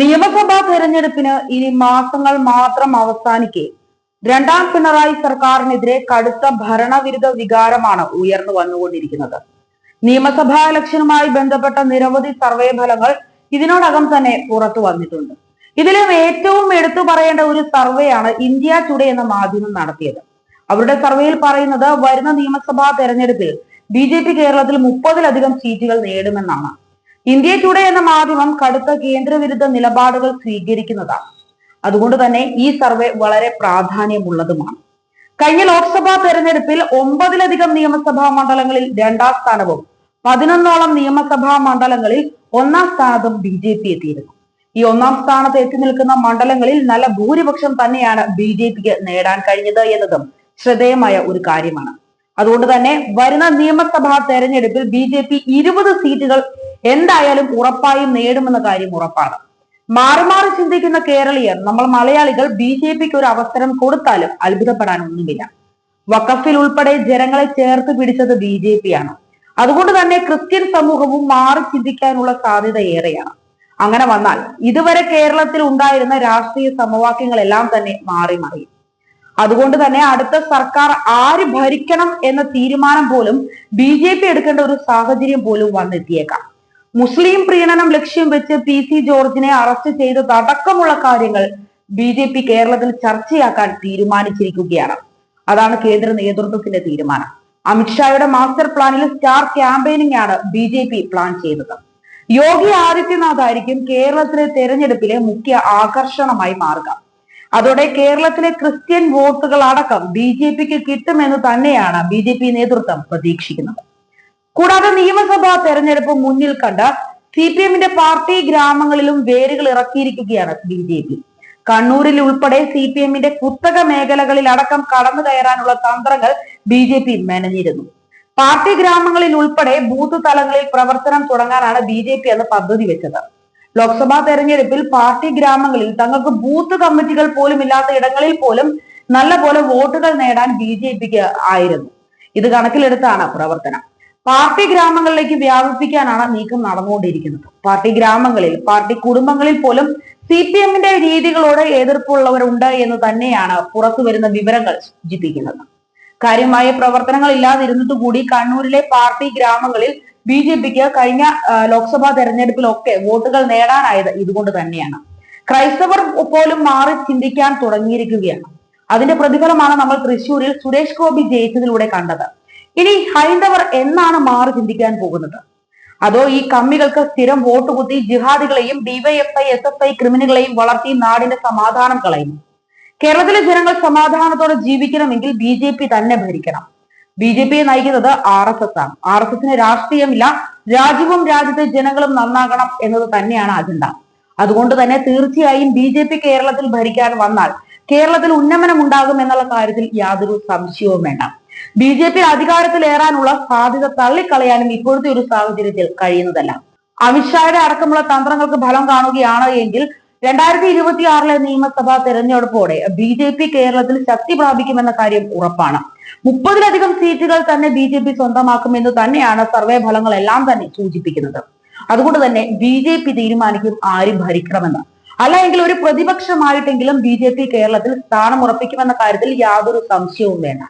നിയമസഭാ തെരഞ്ഞെടുപ്പിന് ഇനി മാസങ്ങൾ മാത്രം അവസാനിക്കെ. രണ്ടാം പിണറായി സർക്കാരിനെതിരെ കടുത്ത ഭരണവിരുദ്ധ വികാരമാണ് ഉയർന്നു വന്നുകൊണ്ടിരിക്കുന്നത്. നിയമസഭാ ഇലക്ഷനുമായി ബന്ധപ്പെട്ട നിരവധി സർവേ ഫലങ്ങൾ ഇതിനോടകം തന്നെ പുറത്തു വന്നിട്ടുണ്ട്. ഇതിലും ഏറ്റവും എടുത്തു പറയേണ്ട ഒരു സർവേയാണ് ഇന്ത്യ ടുഡേ എന്ന മാധ്യമം നടത്തിയത്. അവരുടെ സർവേയിൽ പറയുന്നത് വരുന്ന നിയമസഭാ തെരഞ്ഞെടുപ്പിൽ ബി ജെ പി കേരളത്തിൽ മുപ്പതിലധികം സീറ്റുകൾ നേടുമെന്നാണ്. ഇന്ത്യ ടുഡേ എന്ന മാധ്യമം കടുത്ത കേന്ദ്രവിരുദ്ധ നിലപാടുകൾ സ്വീകരിക്കുന്നതാണ്. അതുകൊണ്ട് തന്നെ ഈ സർവേ വളരെ പ്രാധാന്യമുള്ളതുമാണ്. കഴിഞ്ഞ ലോക്സഭാ തെരഞ്ഞെടുപ്പിൽ ഒമ്പതിലധികം നിയമസഭാ മണ്ഡലങ്ങളിൽ രണ്ടാം സ്ഥാനവും പതിനൊന്നോളം നിയമസഭാ മണ്ഡലങ്ങളിൽ ഒന്നാം സ്ഥാനത്തും ബി ജെ പി എത്തിയിരുന്നു. ഈ ഒന്നാം സ്ഥാനത്ത് എത്തി നിൽക്കുന്ന മണ്ഡലങ്ങളിൽ നല്ല ഭൂരിപക്ഷം തന്നെയാണ് ബി ജെ പിക്ക് നേടാൻ കഴിഞ്ഞത് എന്നതും ശ്രദ്ധേയമായ ഒരു കാര്യമാണ്. അതുകൊണ്ട് തന്നെ വരുന്ന നിയമസഭാ തെരഞ്ഞെടുപ്പിൽ ബി ജെ പി ഇരുപത് സീറ്റുകൾ എന്തായാലും ഉറപ്പായും നേടുമെന്ന കാര്യം ഉറപ്പാണ്. മാറി മാറി ചിന്തിക്കുന്ന കേരളീയർ നമ്മൾ മലയാളികൾ ബി ജെ പിക്ക് ഒരു അവസരം കൊടുത്താലും അത്ഭുതപ്പെടാനൊന്നുമില്ല. വക്കഫിൽ ഉൾപ്പെടെ ജനങ്ങളെ ചേർത്ത് പിടിച്ചത് ബി ജെ പി ആണ് അതുകൊണ്ട് തന്നെ ക്രിസ്ത്യൻ സമൂഹവും മാറി ചിന്തിക്കാനുള്ള സാധ്യത ഏറെയാണ്. അങ്ങനെ വന്നാൽ ഇതുവരെ കേരളത്തിൽ ഉണ്ടായിരുന്ന രാഷ്ട്രീയ സമവാക്യങ്ങളെല്ലാം തന്നെ മാറി മറിയും. അതുകൊണ്ട് തന്നെ അടുത്ത സർക്കാർ ആര് ഭരിക്കണം എന്ന തീരുമാനം പോലും ബി ജെ പി എടുക്കേണ്ട ഒരു സാഹചര്യം പോലും വന്നെത്തിയേക്കാം. മുസ്ലിം പ്രീണനം ലക്ഷ്യം വെച്ച് പി സി ജോർജിനെ അറസ്റ്റ് ചെയ്തതടക്കമുള്ള കാര്യങ്ങൾ ബി ജെ പി കേരളത്തിൽ ചർച്ചയാക്കാൻ തീരുമാനിച്ചിരിക്കുകയാണ്. അതാണ് കേന്ദ്ര നേതൃത്വത്തിന്റെ തീരുമാനം. അമിത്ഷായുടെ മാസ്റ്റർ പ്ലാനിൽ സ്റ്റാർ ക്യാമ്പയിനിങ് ആണ് ബി ജെ പി പ്ലാൻ ചെയ്തത്. യോഗി ആദിത്യനാഥ് ആയിരിക്കും കേരളത്തിലെ തെരഞ്ഞെടുപ്പിലെ മുഖ്യ ആകർഷണമായി മാറുക. അതോടെ കേരളത്തിലെ ക്രിസ്ത്യൻ വോട്ടുകൾ അടക്കം ബി ജെ പിക്ക് കിട്ടുമെന്ന് തന്നെയാണ് ബി ജെ പി നേതൃത്വം പ്രതീക്ഷിക്കുന്നത്. കൂടാതെ നിയമസഭാ തെരഞ്ഞെടുപ്പ് മുന്നിൽ കണ്ട സി പി എമ്മിന്റെ പാർട്ടി ഗ്രാമങ്ങളിലും വേരുകൾ ഇറക്കിയിരിക്കുകയാണ് ബി ജെ പി. കണ്ണൂരിൽ ഉൾപ്പെടെ സി പി എമ്മിന്റെ കുത്തക മേഖലകളിൽ അടക്കം കടന്നു കയറാനുള്ള തന്ത്രങ്ങൾ ബി ജെ പി മെനഞ്ഞിരുന്നു. പാർട്ടി ഗ്രാമങ്ങളിൽ ഉൾപ്പെടെ ബൂത്ത് തലങ്ങളിൽ പ്രവർത്തനം തുടങ്ങാനാണ് ബി ജെ പി അന്ന് പദ്ധതി വെച്ചത്. ലോക്സഭാ തെരഞ്ഞെടുപ്പിൽ പാർട്ടി ഗ്രാമങ്ങളിൽ തങ്ങൾക്ക് ബൂത്ത് കമ്മിറ്റികൾ പോലും ഇല്ലാത്ത ഇടങ്ങളിൽ പോലും നല്ല പോലെ വോട്ടുകൾ നേടാൻ ബി ജെ പിക്ക് ആയിരുന്നു. ഇത് കണക്കിലെടുത്താണ് പ്രവർത്തനം. പാർട്ടി ഗ്രാമങ്ങളിലേക്ക് വ്യാപിപ്പിക്കാനാണ് നീക്കം നടന്നുകൊണ്ടിരിക്കുന്നത്. പാർട്ടി ഗ്രാമങ്ങളിൽ പാർട്ടി കുടുംബങ്ങളിൽ പോലും സി പി എമ്മിന്റെ രീതികളോട് എതിർപ്പുള്ളവരുണ്ട് എന്ന് തന്നെയാണ് പുറത്തു വരുന്ന വിവരങ്ങൾ സൂചിപ്പിക്കുന്നത്. കാര്യമായ പ്രവർത്തനങ്ങൾ ഇല്ലാതിരുന്നിട്ട് കൂടി കണ്ണൂരിലെ പാർട്ടി ഗ്രാമങ്ങളിൽ ബി ജെ പിക്ക് കഴിഞ്ഞ ലോക്സഭാ തെരഞ്ഞെടുപ്പിലൊക്കെ വോട്ടുകൾ നേടാനായത് ഇതുകൊണ്ട് തന്നെയാണ്. ക്രൈസ്തവർ പോലും മാറി ചിന്തിക്കാൻ തുടങ്ങിയിരിക്കുകയാണ്. അതിന്റെ പ്രതിഫലമാണ് നമ്മൾ തൃശൂരിൽ സുരേഷ് ഗോപി ജയിച്ചതിലൂടെ കണ്ടത്. ഇനി ഹൈന്ദവർ എന്നാണ് മാറി ചിന്തിക്കാൻ പോകുന്നത്? അതോ ഈ കമ്മികൾക്ക് സ്ഥിരം വോട്ട് കുത്തി ജിഹാദികളെയും ഡിവൈഎഫ്ഐ എസ് എഫ് ഐ ക്രിമിനലുകളെയും വളർത്തി നാടിന്റെ സമാധാനം കളയുന്നു? കേരളത്തിലെ ജനങ്ങൾ സമാധാനത്തോടെ ജീവിക്കണമെങ്കിൽ ബി ജെ പി തന്നെ ഭരിക്കണം. ബി ജെ പിയെ നയിക്കുന്നത് ആർ എസ് എസ് ആണ്. ആർ എസ് എസിന് രാഷ്ട്രീയമില്ല. രാജ്യവും രാജ്യത്തെ ജനങ്ങളും നന്നാകണം എന്നത് തന്നെയാണ് അജണ്ട. അതുകൊണ്ട് തന്നെ തീർച്ചയായും ബി ജെ പി കേരളത്തിൽ ഭരിക്കാൻ വന്നാൽ കേരളത്തിൽ ഉന്നമനം ഉണ്ടാകും എന്നുള്ള കാര്യത്തിൽ യാതൊരു സംശയവും വേണ്ട. ബി ജെ പി അധികാരത്തിലേറാനുള്ള സാധ്യത തള്ളിക്കളയാനും ഇപ്പോഴത്തെ ഒരു സാഹചര്യത്തിൽ കഴിയുന്നതല്ല. അമിത്ഷായുടെ അടക്കമുള്ള തന്ത്രങ്ങൾക്ക് ഫലം കാണുകയാണ് എങ്കിൽ രണ്ടായിരത്തി ഇരുപത്തി ആറിലെ നിയമസഭാ തെരഞ്ഞെടുപ്പോടെ ബി ജെ പി കേരളത്തിൽ ശക്തി പ്രാപിക്കുമെന്ന കാര്യം ഉറപ്പാണ്. മുപ്പതിലധികം സീറ്റുകൾ തന്നെ ബി ജെ പി സ്വന്തമാക്കുമെന്ന് തന്നെയാണ് സർവേ ഫലങ്ങളെല്ലാം തന്നെ സൂചിപ്പിക്കുന്നത്. അതുകൊണ്ട് തന്നെ ബി ജെ പി തീരുമാനിക്കും ആര് ഭരിക്കണമെന്ന്. അല്ല എങ്കിൽ ഒരു പ്രതിപക്ഷമായിട്ടെങ്കിലും ബി ജെ പി കേരളത്തിൽ സ്ഥാനം ഉറപ്പിക്കുമെന്ന കാര്യത്തിൽ യാതൊരു സംശയവും വേണ്ട.